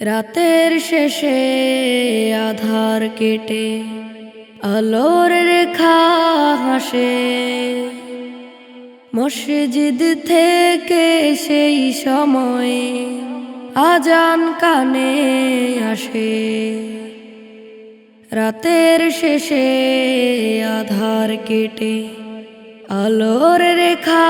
রাতের শেষে আধার কেটে আলোর রেখা হাসে মসজিদ থেকে সেই সময় আজান কানে আসে। রাতের শেষে আধার কেটে আলোর রেখা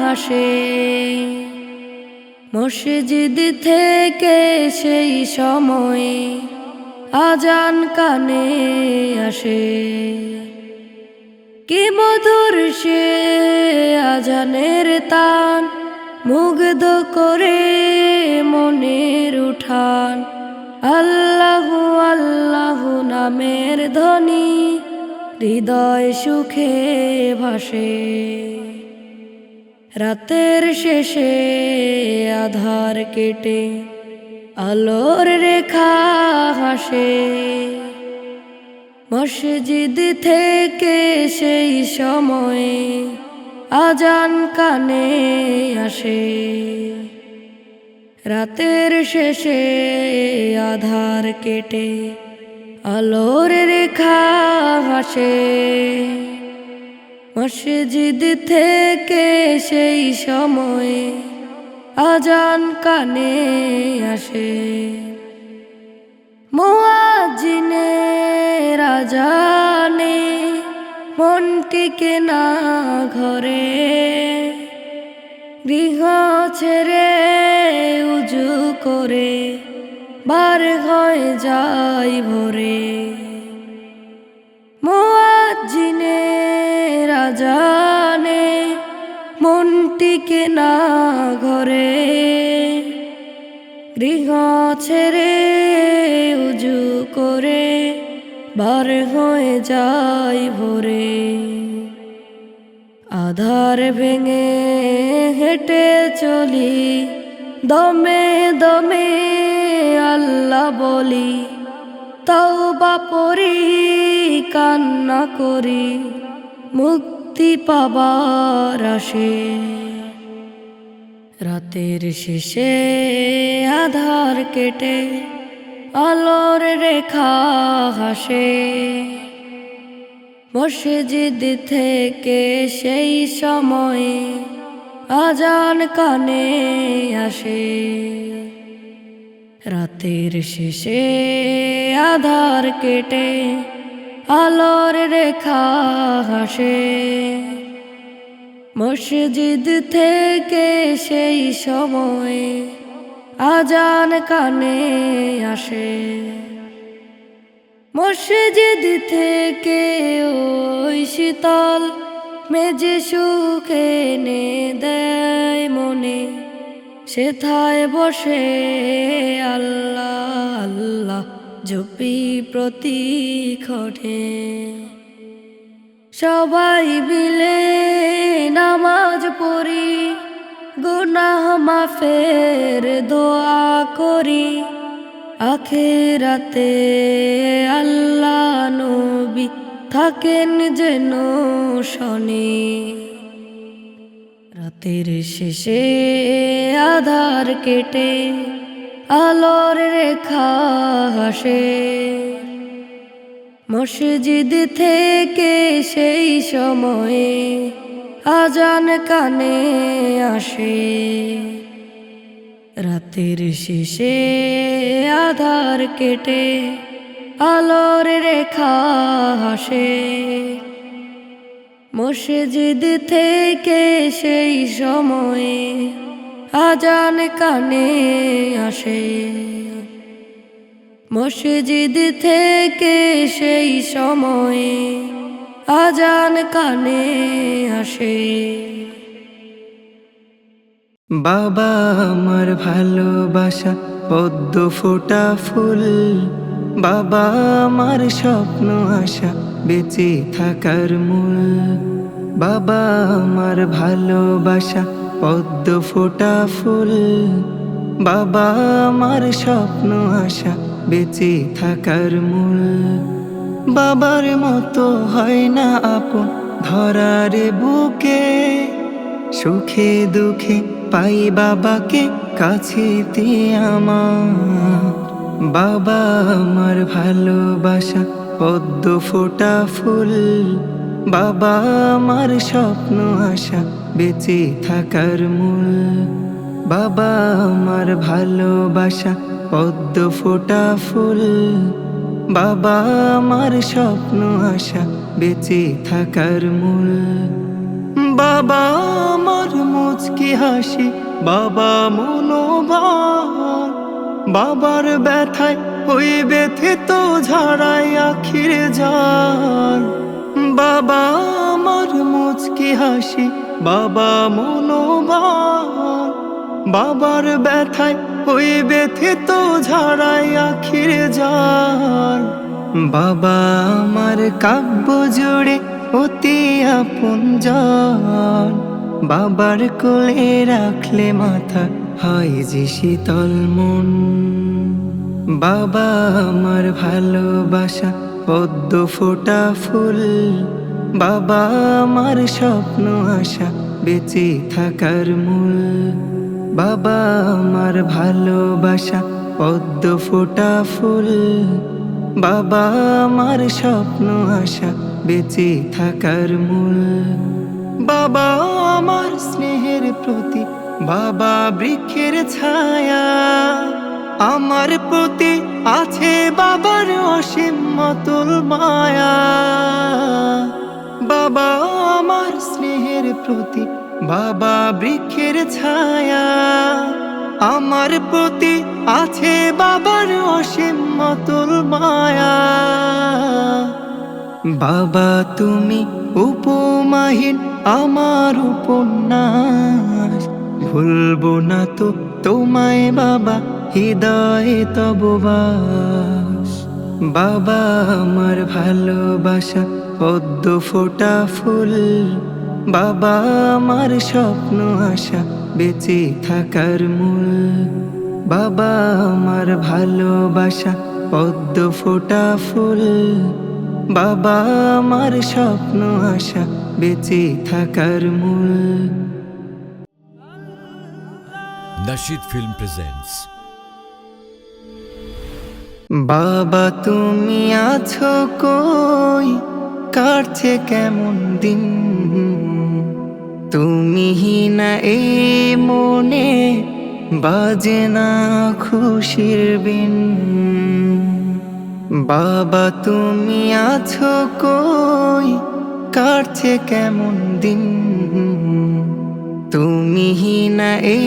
হাসে মসজিদ থেকে সেই সময় আজান কানে আসে। কি মধুর সে আজানের তান, মুগ্ধ করে মনের উঠান। আল্লাহু আল্লাহু নামের ধ্বনি, হৃদয় সুখে ভাসে। রাতের শেষে আধার কেটে আলোর রেখা হাসে মসজিদ থেকে সেই সময় আজান কানে আসে। রাতের শেষে আধার কেটে আলোর রেখা হাসে মসজিদ থেকে সেই সময় আজান কানে আসে। মোয়াজিনে রাজানে মনটিকে না ঘরে। গৃহ ছেড়ে উজু করে, বার হয়ে যায় ভোরে। রাজানে মনটিকে না ঘরে। গৃহ ছেড়ে উজু করে, বার হয়ে যায় ভোরে। আধার ভেঙে হেঁটে চলি, দমে দমে আল্লাহ বলি তাও বাপরি কান্না করি মুক্তি পাবার আসে। রাতের শেষে আধার কেটে আলোর রেখা হাসে মসজিদ থেকে সেই সময়ে আজান কানে আসে। রাতের শেষে আধার কেটে আলোর রেখা হাসে মসজিদ থেকে সেই সময় আজান কানে আসে। মসজিদ থেকে ওই শীতল মেজে সুখে নে দেয় মনে। সেথায় বসে আল্লাহ আল্লাহ। জপি প্রতি খটে সবাই মিলে নামাজ পড়ি, গুনাহ মাফের দোয়া করি। আখেরাতে আল্লাহ নবী থাকেন যেন শনি। রাতের শেষে আধার কেটে আলোর রেখা হাসে। মসজিদ থেকে সেই সময়ে আজান কানে আসে। রাতের শেষে আধার কেটে আলোর রেখা হাসে। মসজিদ থেকে সেই সময়ে আজান কানে আসে। মসজিদ থেকে সেই সময়ে আজান কানে আসে। বাবা আমার ভালোবাসা, পদ্ম ফোটা ফুল। বাবা আমার স্বপ্ন আশা, বেঁচে থাকার মূল। বাবা আমার ভালোবাসা পদ্ম ফোটা ফুল। বাবা, আমার স্বপ্ন, আশা বেঁচে থাকার মূল। বাবার মতো হয় না আপন ধরারে বুকে। সুখে দুঃখে পাই বাবাকে কাছে আমার। বাবা, আমার ভালোবাসা পদ্ম ফোটা ফুল। বাবা, আমার স্বপ্ন, আশা বেঁচে থাকার মূল। বাবা, আমার ভালোবাসা পদ্ম ফোটা ফুল। বাবা, আমার স্বপ্ন, আশা বেঁচে থাকার মূল। বাবা, আমার মুচকি হাসি, বাবা মনোবল বাবার ব্যথায় ওই ব্যথে তো ঝাড়াই আখির জাল। বাবা আমার মুচকি হাসি, বাবা মনোবল বাবার ব্যথায় ওই তো ঝাড়াই আখির জাল। বাবা আমার কাব্য জুড়ে অতি আপন জন বাবার কোলে রাখলে মাথা হয় যে শীতল মন। বাবা আমার ভালোবাসা পদ্ম ফোটা ফুল, বাবা আমার স্বপ্ন আশা, বেঁচে থাকার মূল। বাবা আমার ভালোবাসা, পদ্ম ফোটা ফুল, বাবা আমার স্বপ্ন আশা, বেঁচে থাকার মূল। বাবা আমার স্নেহের প্রতি, বাবা বৃক্ষের ছায়া। আমার প্রতি আছে বাবার অসীম মতুল মায়া। বাবা আমার স্নেহের প্রতি, বাবা বৃক্ষের ছায়া। আমার প্রতি আছে বাবার অসীম মতুল মায়া। বাবা তুমি উপমাহীন আমার উপন্যাস। ভুলবো না তো তোমায় বাবা হৃদয়ে তব বাস। বাবা আমার ভালোবাসা, পদ্ম ফোটা ফুল। বাবা আমার স্বপ্ন আশা, বেঁচে থাকার মূল। বাবা আমার ভালোবাসা, পদ্ম ফোটা ফুল। বাবা আমার স্বপ্ন আশা, বেঁচে থাকার মূল। Nashid Film presents বাবা, তুমি আছো কই? কাটছে কেমন দিন? তুমি না এ মনে বাজে না খুশির বিন? বাবা, তুমি আছো কই? কাটছে কেমন দিন? তুমি না এ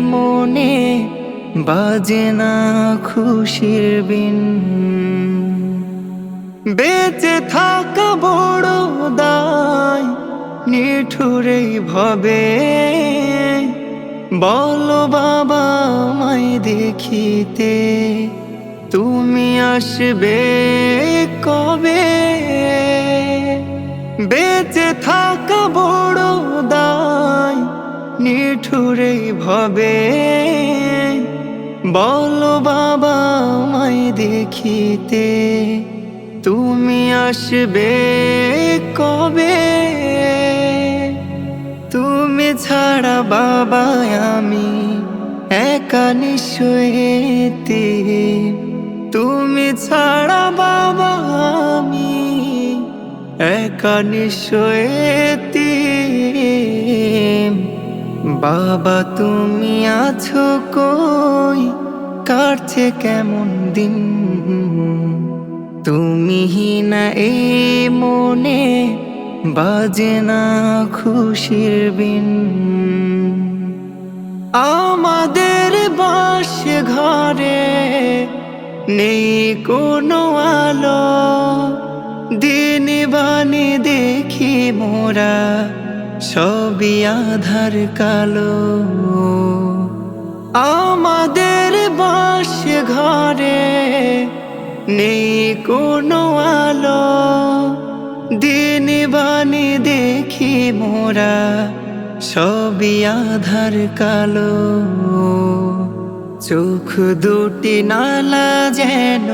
মনে বাজে না খুশির বিন। বেঁচে থাকা বড় দায়, নিঠুরেই ভবে। বলো বাবা আমায় দেখিতে, তুমি আসবে কবে? বেঁচে থাকা বড় দায়, নিঠুরেই ভবে। বলো বাবা আমায় দেখিতে, তুমি আসবে কবে? তুমি ছাড়া বাবা আমি একা নিশ্চয়েতে তুমি ছাড়া বাবা আমি একা নিশ্চয়েতে বাবা তুমি আছো কই? কাটছে কেমন দিন? তুমি না এ মনে বাজে না খুশির বিন? আমাদের বাস ঘরে নেই কোনো আলো। দিন বানি দেখি মোরা, সবই আধার কালো। আমাদের বাস ঘরে নেই কোনো আলো। দিন বানি দেখি মোরা, সবই আধার কালো। চোখ দুটি নালা যেন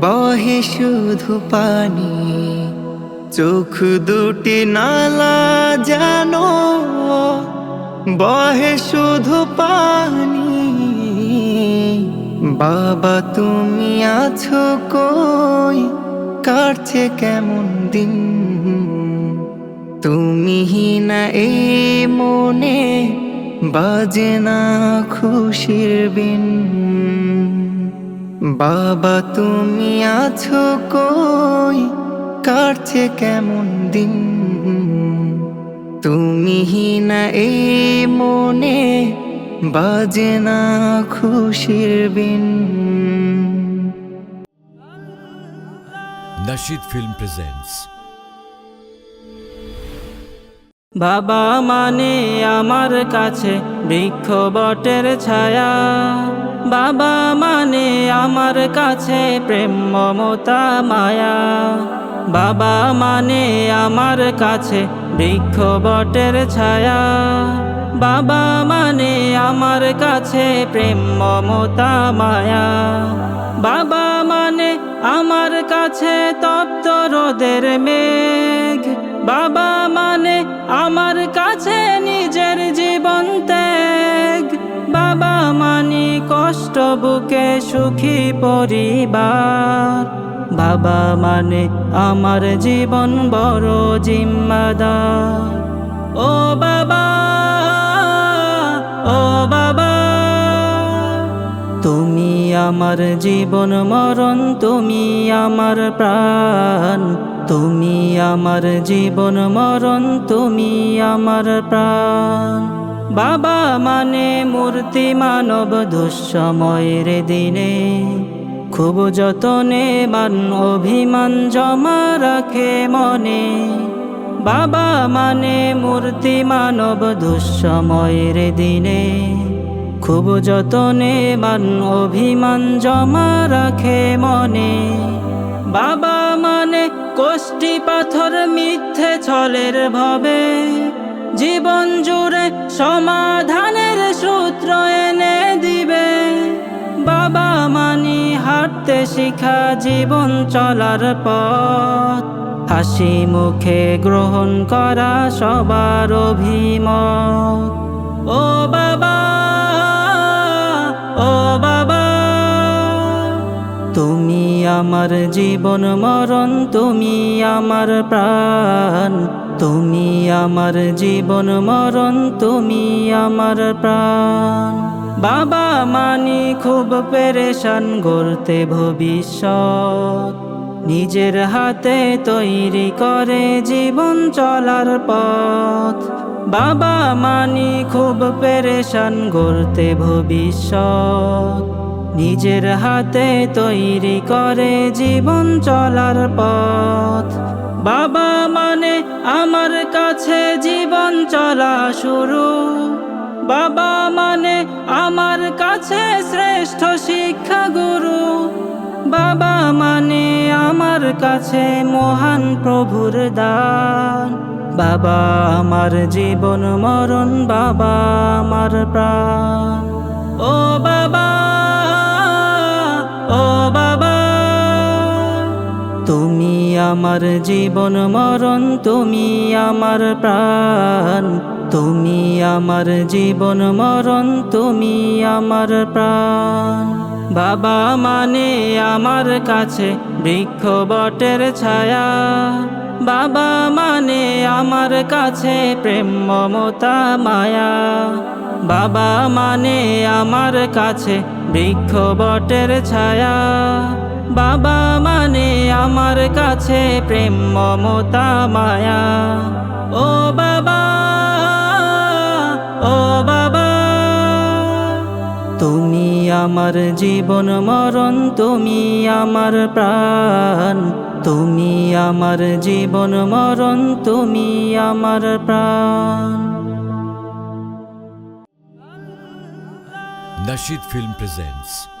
বহে শুধু পানি। চোখ দুটি নালা যেন বহে শুধু পানি। বাবা, তুমি আছো কই? কাটছে কেমন দিন? তুমি না এই মনে বাজে না খুশির বিন? বাবা, তুমি আছো কই? কাটছে কেমন দিন? তুমি না এই মনে বাজে না খুশির বিন। Nashid Film presents বাবা মানে আমার কাছে বৃক্ষ বটের ছায়া। বাবা মানে আমার কাছে প্রেম মমতা মায়া। বাবা মানে আমার কাছে বৃক্ষ বটের ছায়া, বাবা মানে আমার কাছে প্রেম, মমতা, মায়া। বাবা মানে আমার কাছে তপ্ত রোদের মেঘ। বাবা মানে আমার কাছে নিজের জীবন ত্যাগ। বাবা মানে কষ্ট বুকে সুখী পরিবার। বাবা মানে আমার জীবন বড় জিম্মাদার। ও বাবা ও বাবা, তুমি আমার জীবন মরণ, তুমি আমার প্রাণ। তুমি আমার জীবন মরণ, তুমি আমার প্রাণ। বাবা মানে মূর্তি মানব দুঃসময়ের দিনে। খুব যতনে মান অভিমান জমা রাখে মনে। বাবা মানে মূর্তি মানব দুঃসময়ের দিনে। খুব যতনে মান অভিমান জমা রাখে মনে। বাবা মানে কোষ্টি পাথর মিথ্যে ছলের ভবে। জীবন জুড়ে সমাধানের সূত্র এনে দিবে বাবা মানি হাঁটতে শিখা জীবন চলার পথ। হাসি মুখে গ্রহণ করা সবার অভিমত। ও বাবা ও বাবা, তুমি আমার জীবন মরণ, তুমি আমার প্রাণ। তুমি আমার জীবন মরণ, তুমি আমার প্রাণ। বাবা মানি খুব পেরেশান গড়তে ভবিষ্যৎ। নিজের হাতে তৈরি করে জীবন চলার পথ। বাবা মানি খুব পেরেশান গড়তে ভবিষ্যৎ। নিজের হাতে তৈরি করে জীবন চলার পথ। বাবা মানে আমার কাছে জীবন চলা শুরু। বাবা মানে আমার কাছে শ্রেষ্ঠ শিক্ষা গুরু বাবা মানে আমার কাছে মহান প্রভুর দান। বাবা আমার জীবন মরণ, বাবা আমার প্রাণ। ও বাবা আমার জীবন মরণ, তুমি আমার প্রাণ। তুমি আমার জীবন মরণ, তুমি আমার প্রাণ। বাবা মানে আমার কাছে বৃক্ষ বটের ছায়া। বাবা মানে আমার কাছে প্রেম, মমতা, মায়া। বাবা মানে আমার কাছে বৃক্ষ বটের ছায়া। বাবা মানে আমার কাছে প্রেম, মমতা, মায়া। ও বাবা ও বাবা, তুমি আমার জীবন মরণ, তুমি আমার প্রাণ। তুমি আমার জীবন মরণ, তুমি আমার প্রাণ। Nashid Film presents